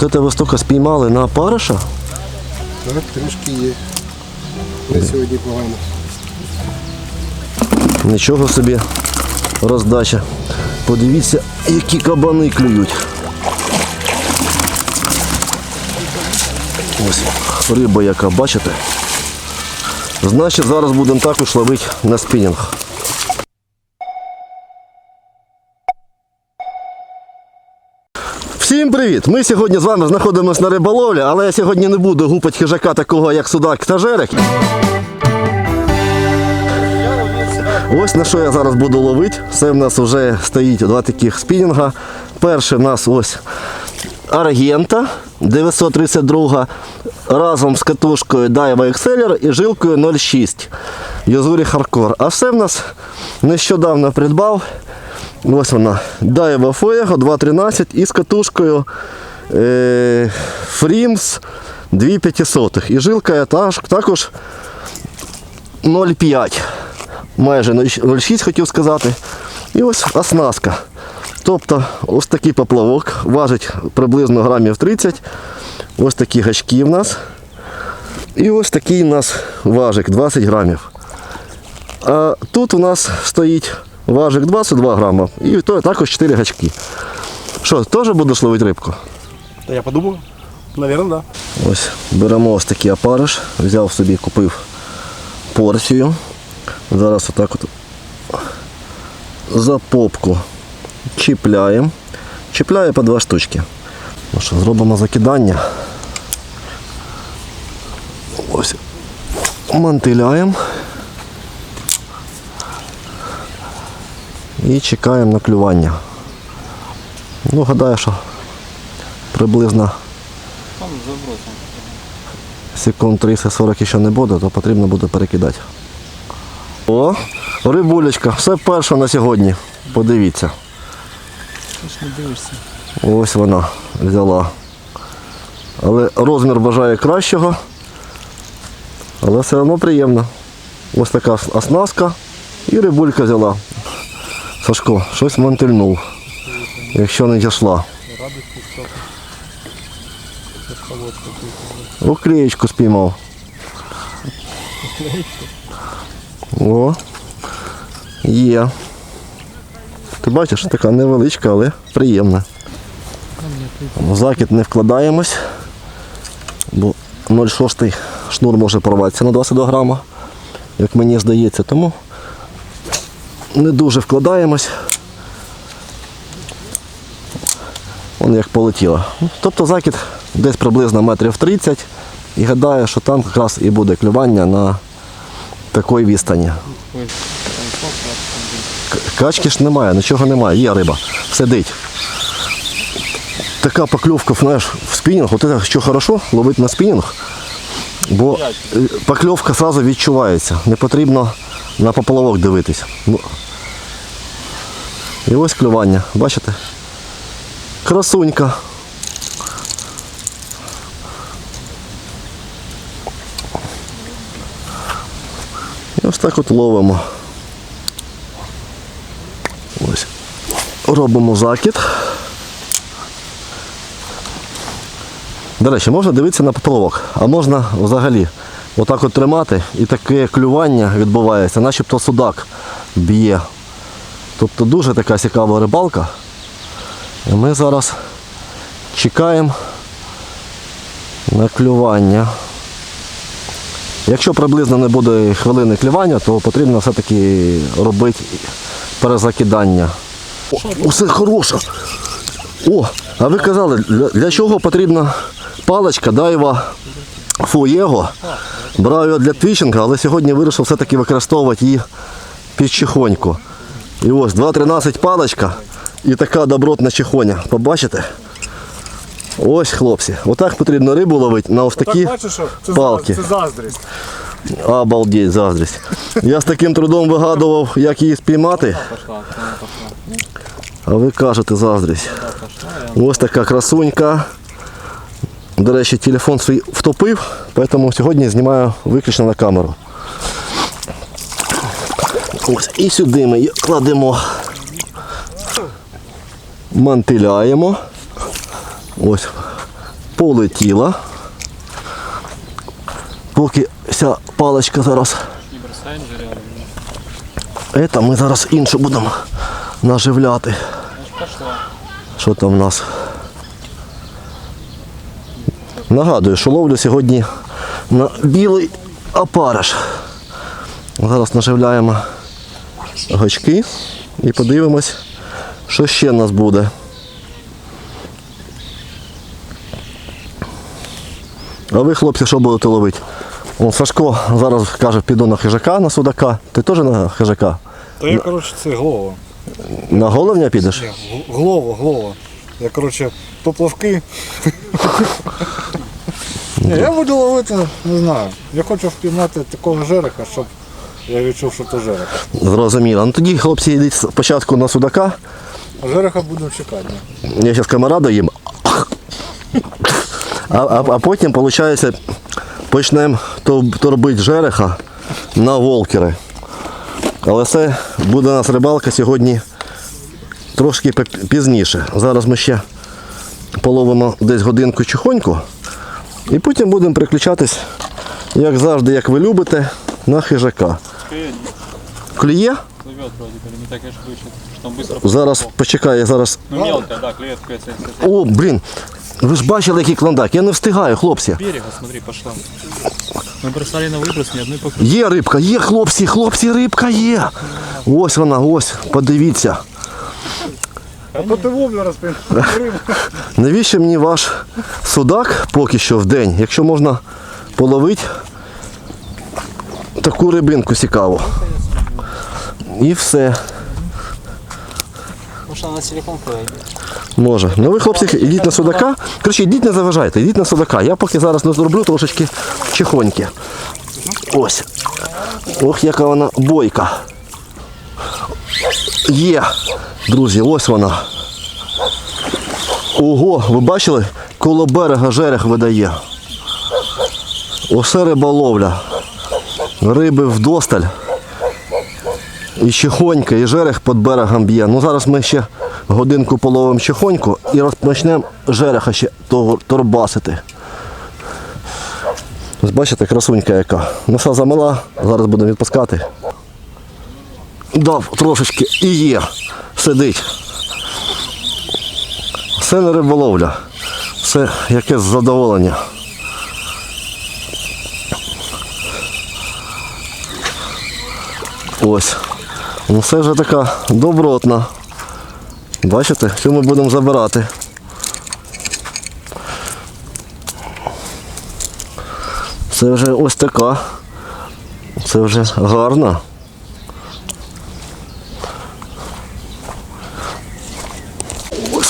От це ви стільки спіймали на париша? Так, трішки є. Не сьогодні погано. Нічого собі роздача. Подивіться, які кабани клюють. Ось риба яка, бачите? Значить, зараз будемо також ловити на спінінг. Всім привіт! Ми сьогодні з вами знаходимося на риболовлі, але я сьогодні не буду гупати хижака такого, як судак та жерех. Ось на що я зараз буду ловити. Це в нас вже стоїть два таких спінінга. Перший в нас ось Аргента 932 разом з катушкою Daiwa Exceller і жилкою 0,6 Юзурі Hardcore. А все в нас нещодавно придбав. Ось вона Daiwa Fuego 2.13 і з катушкою е, Frims 2,5. І жилка також 0,5. Майже 0,6 хотів сказати. І ось оснастка. Тобто ось такий поплавок важить приблизно грамів 30. Ось такі гачки в нас. І ось такий у нас важик 20 грамів. А тут у нас стоїть важик 22 грама. І то також 4 гачки. Що, теж будеш ловити рибку? Та я подумав. Навірно, так. Ось беремо ось такий опариш, взяв собі, купив порцію. Зараз отак от за попку чіпляємо. Чіпляю по два штучки. Ну що, зробимо закидання. Ось. Мантиляємо. І чекаємо на клювання. Ну, гадаю, що приблизно секунд 30-40 ще не буде, то потрібно буде перекидати. О, рибулечка, все перше на сьогодні. Подивіться. Ось вона взяла. Але розмір бажає кращого. Але все одно приємно. Ось така оснастка і рибулька взяла. Сашко, щось мантильнув, якщо не дійшла. Уклеєчку спіймав. О, є. Ти бачиш, така невеличка, але приємна. В закид не вкладаємось, бо 0,6 шнур може порватися на 22 грама, як мені здається, тому не дуже вкладаємось. Вон як полетіло. Тобто закид десь приблизно метрів 30 і гадаю, що там якраз і буде клювання на такій відстані. Качки ж немає, нічого немає, є риба, сидить. Така покльовка, знаєш, в спінінг, от це що хорошо, ловити на спінінг, бо е, покльовка одразу відчувається. Не потрібно на поплавок дивитись. Ну, І ось клювання, бачите? Красунька. І ось так от ловимо. Ось. Робимо закид. До речі, можна дивитися на поплавок, а можна взагалі отак от тримати і таке клювання відбувається, начебто судак б'є. Тобто дуже така цікава рибалка. І ми зараз чекаємо на клювання. Якщо приблизно не буде хвилини клювання, то потрібно все-таки робити перезакидання. О, усе хороше. О, а ви казали, для, чого потрібна паличка Дайва Фуєго? Брав його для твічинга, але сьогодні вирішив все-таки використовувати її під чихоньку. І ось 2.13 паличка і така добротна чихоня. Побачите? Ось, хлопці, отак потрібно рибу ловити на ось такі бачиш, що це, палки. це заздрість. Обалдеть, заздрість. Я з таким трудом вигадував, як її спіймати. А ви кажете заздрість. Ось така красунька. До речі, телефон свій втопив, тому сьогодні знімаю виключно на камеру. Ось і сюди ми її кладемо. Мантиляємо. Ось полетіла. Поки вся паличка зараз. Ета, ми зараз іншу будемо наживляти. Що там в нас? Нагадую, що ловлю сьогодні на білий опариш. Зараз наживляємо гачки і подивимось, що ще в нас буде. А ви, хлопці, що будете ловити? О, Сашко зараз каже, піду на хижака, на судака. Ти теж на хижака? Та я, коротше, це голова. На головня підеш? Ні, г- голова, голова. Я, коротше, поплавки. Ні, я буду ловити, не знаю. Я хочу впіймати такого жереха, щоб я відчув, що це жерех. Зрозуміло. Ну тоді, хлопці, йдіть спочатку на судака. А жереха будемо чекати. Я зараз камараду їм. А, а, а потім, виходить, почнемо торбити жереха на волкери. Але це буде у нас рибалка сьогодні трошки пі- пізніше. Зараз ми ще половимо десь годинку чухоньку. І потім будемо переключатись, як завжди, як ви любите, на хижака. Клюет, Клює? плывет вроде бы, или не так, конечно, выше. Что он быстро Зараз поплыл. почекай, я зараз. Ну, мелкая, да, клюет, клюет, смотри, смотри. О, блін! Ви ж бачили, який клондак. Я не встигаю, хлопці. Берега, смотри, пошла. Мы бросали на выброс, ни одной поклевки. Є рибка, є, хлопці, хлопці, рибка є. Ось вона, ось, подивіться. А то ти воблер розпин. Навіщо мені ваш судак поки що в день, якщо можна половити таку рибинку цікаву. І все. Может, она на телефон подойдет. Може. Ну ви, хлопці, йдіть на судака. Коротше, йдіть не заважайте, йдіть на судака. Я поки зараз не зроблю трошечки чехоньки. Ось. Ох, яка вона бойка. Є. Друзі, ось вона. Ого, ви бачили? Коло берега жерех видає. Оце риболовля. Риби вдосталь. І чехонька, і жерех під берегом б'є. Ну зараз ми ще годинку половимо чехоньку і розпочнемо жереха ще торбасити. Ось бачите, красунька яка. Носа замила, зараз будемо відпускати. Дав трошечки і є. Сидить. Все не риболовля. Все якесь задоволення. Ось. Ну це вже така добротна. Бачите, що ми будемо забирати. Це вже ось така. Це вже гарна.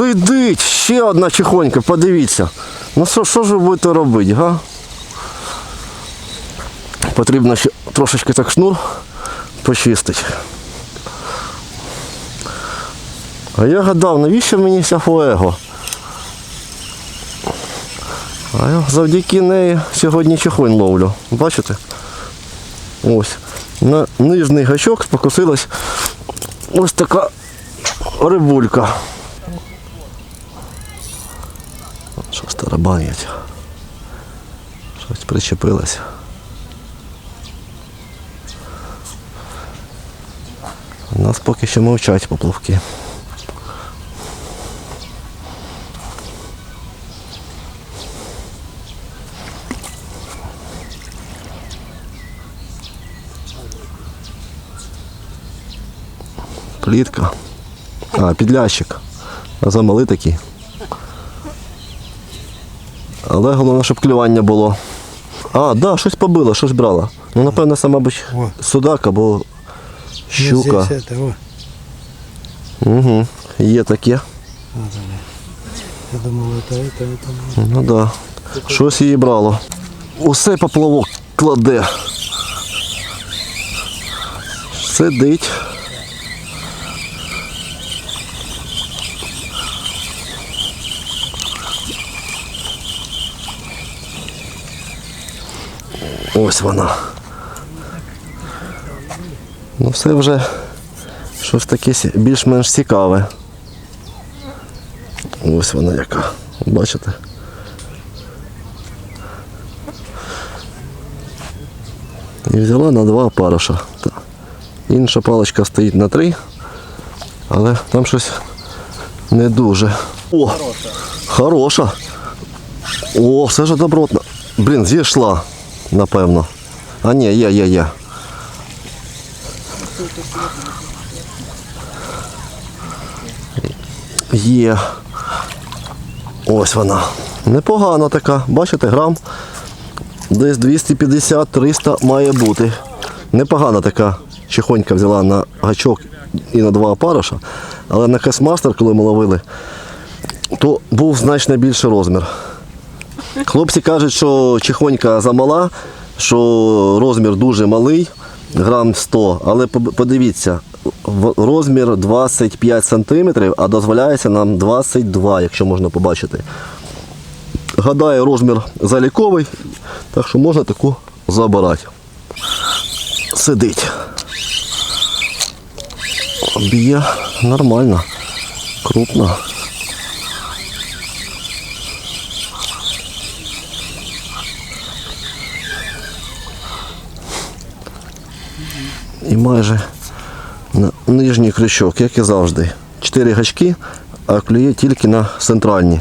Сидить! Ще одна чихонька, подивіться. Ну що, що ж ви будете робити, га? Потрібно ще трошечки так шнур почистити. А я гадав, навіщо мені ця фуего? А я завдяки неї сьогодні чихонь ловлю. Бачите? Ось. На нижній гачок спокусилась ось така рибулька. Щось тарабанять. Щось причепилось. У нас поки що мовчать поплавки. Плітка. А, підлящик. А замали такі. Але головне, щоб клювання було. А, да, щось побило, щось брала. Ну, напевно, це, мабуть, О. судак або щука. Здесь это, о. Угу. Є таке. Я думал, это, это, это. Ну да. Щось її брало. Усе поплавок кладе. Сидить. Ось вона. Ну все вже щось таке більш-менш цікаве. Ось вона яка. Бачите? І взяла на два паруша. Інша паличка стоїть на три, але там щось не дуже. О! Хороша! О, все ж добротно. Блін, зійшла напевно. А ні, є, є, є. Є. Ось вона. Непогана така. Бачите, грам. Десь 250-300 має бути. Непогана така чехонька взяла на гачок і на два опариша. Але на кесмастер, коли ми ловили, то був значно більший розмір. Хлопці кажуть, що чехонька замала, що розмір дуже малий, грам 100, але подивіться, розмір 25 см, а дозволяється нам 22, якщо можна побачити. Гадаю, розмір заліковий, так що можна таку забирати. Сидить. Б'є нормально, крупно. І майже на нижній крючок, як і завжди. Чотири гачки, а клює тільки на центральні.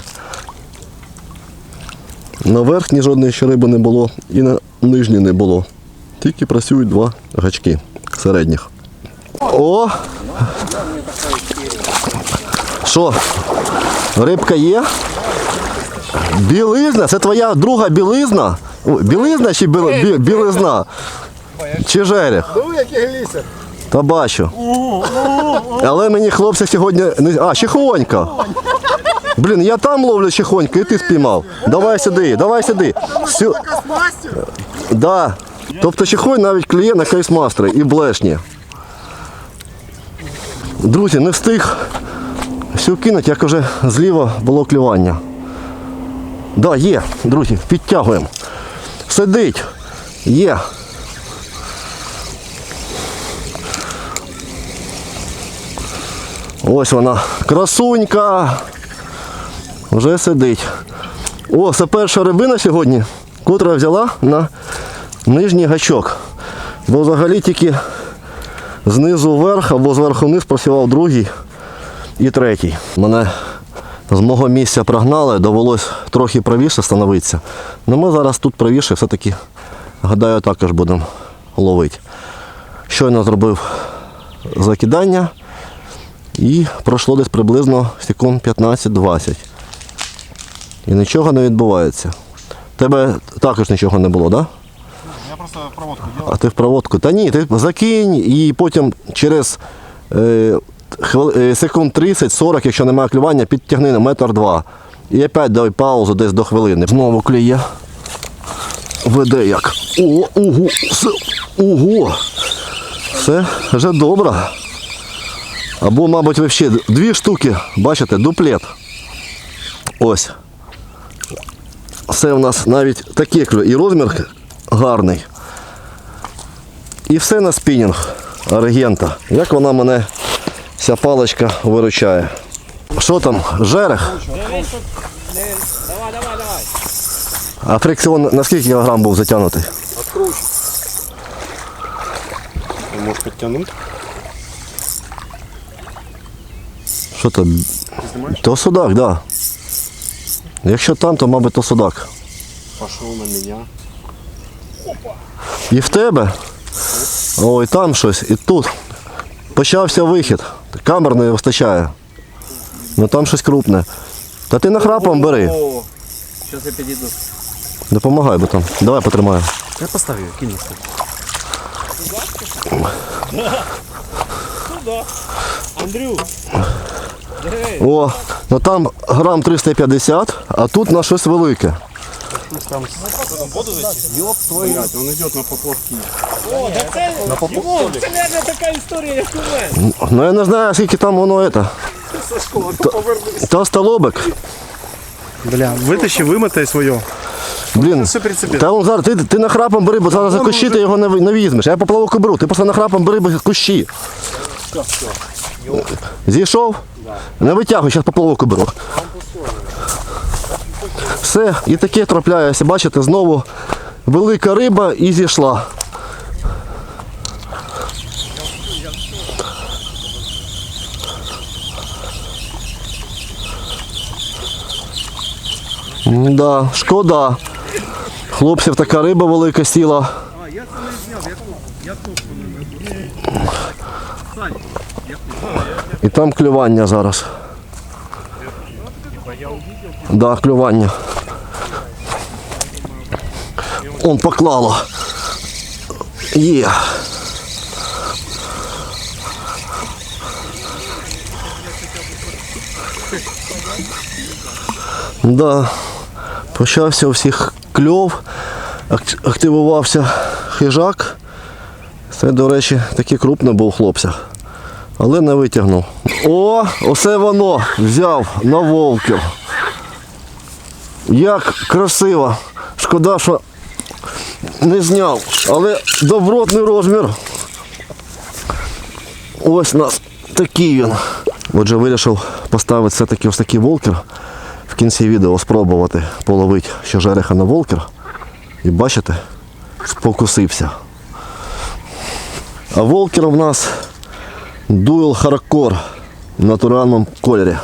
На верхній жодної ще риби не було і на нижній не було. Тільки працюють два гачки середніх. О! Що? Рибка є? Білизна? Це твоя друга білизна? Білизна чи бі- білизна? Чи жерех? Ну, який глісер. Та бачу. Але мені хлопці сьогодні не. А, чехонька. Блін, я там ловлю чехоньку, і ти спіймав. Давай сюди, давай сюди. Сю... Космастер. Да. Тобто чехонь навіть клює на кейсмастери і блешні. Друзі, не встиг всю кинути, як вже зліва було клювання. Да, є, друзі, підтягуємо. Сидить. Є. Ось вона. Красунька. Вже сидить. О, це перша рибина сьогодні, котра взяла на нижній гачок. Бо взагалі тільки знизу вверх або зверху вниз працював другий і третій. Мене з мого місця прогнали, довелось трохи правіше становитися. Ну ми зараз тут правіше все-таки, гадаю, також будемо ловити. Щойно зробив закидання і пройшло десь приблизно секунд 15-20. І нічого не відбувається. Тебе також нічого не було, так? Да? Я просто проводку діла. А ти в проводку. Та ні, ти закинь і потім через е, хвили- е, секунд 30-40, якщо немає клювання, підтягни на метр два. І опять дай паузу десь до хвилини. Знову клює. Веде як. О, ого, все, ого. Все вже добре. Або, мабуть, взагалі дві штуки, бачите, дуплет. Ось. Все в нас навіть таке клює. І розмір гарний. І все на спінінг аргента. Як вона мене, ця паличка виручає. Що там, жерех? Давай, давай, давай. А фрикціон на скільки кілограм був затягнутий? Откручу. Можешь подтянуть? Що то? То судак, так. Да. Якщо там, то, мабуть, то судак. Пошел на меня. І в тебе? Ой, там щось, і тут. Почався вихід. Камер не вистачає. Ну там щось крупне. Та ти нахрапом бери. Сейчас я підійду. Допомагай, бо там. Давай потримаю. Я поставлю, кину. Андрю. О, ну там грам 350, а тут на щось велике. Ёб твою. Блядь, он идет на поплавки. О, да це, Дімон, це не така історія, як у мене. Ну я не знаю, скільки там воно это. Та столобик. Бля, витащи, вимотай своє. Блін. Та он зараз, ти, ти нахрапом бери, бо зараз за кущі ти його не, ви- не візьмеш. Я поплавок беру, ти просто нахрапом бери бо кущі. Зійшов? Не витягуй, зараз поплавок беру. Все, і таке трапляється, бачите, знову велика риба і зійшла. Да, шкода. Хлопців така риба велика сіла. А, я це не зняв, я тут, я тут. І там клювання зараз. Да, клювання. Он поклало. Є. Да. Почався у всіх кльов, активувався хижак. Це, до речі, такий крупний був хлопця. Але не витягнув. О, оце воно взяв на вовків. Як красиво. Шкода, що не зняв, але добротний розмір. Ось у нас такий він. Отже, вирішив поставити все-таки ось такий волкер. В кінці відео спробувати половити ще жереха на волкер. І бачите, спокусився. А волкер у нас Дуел Hardcore в натуральному кольорі.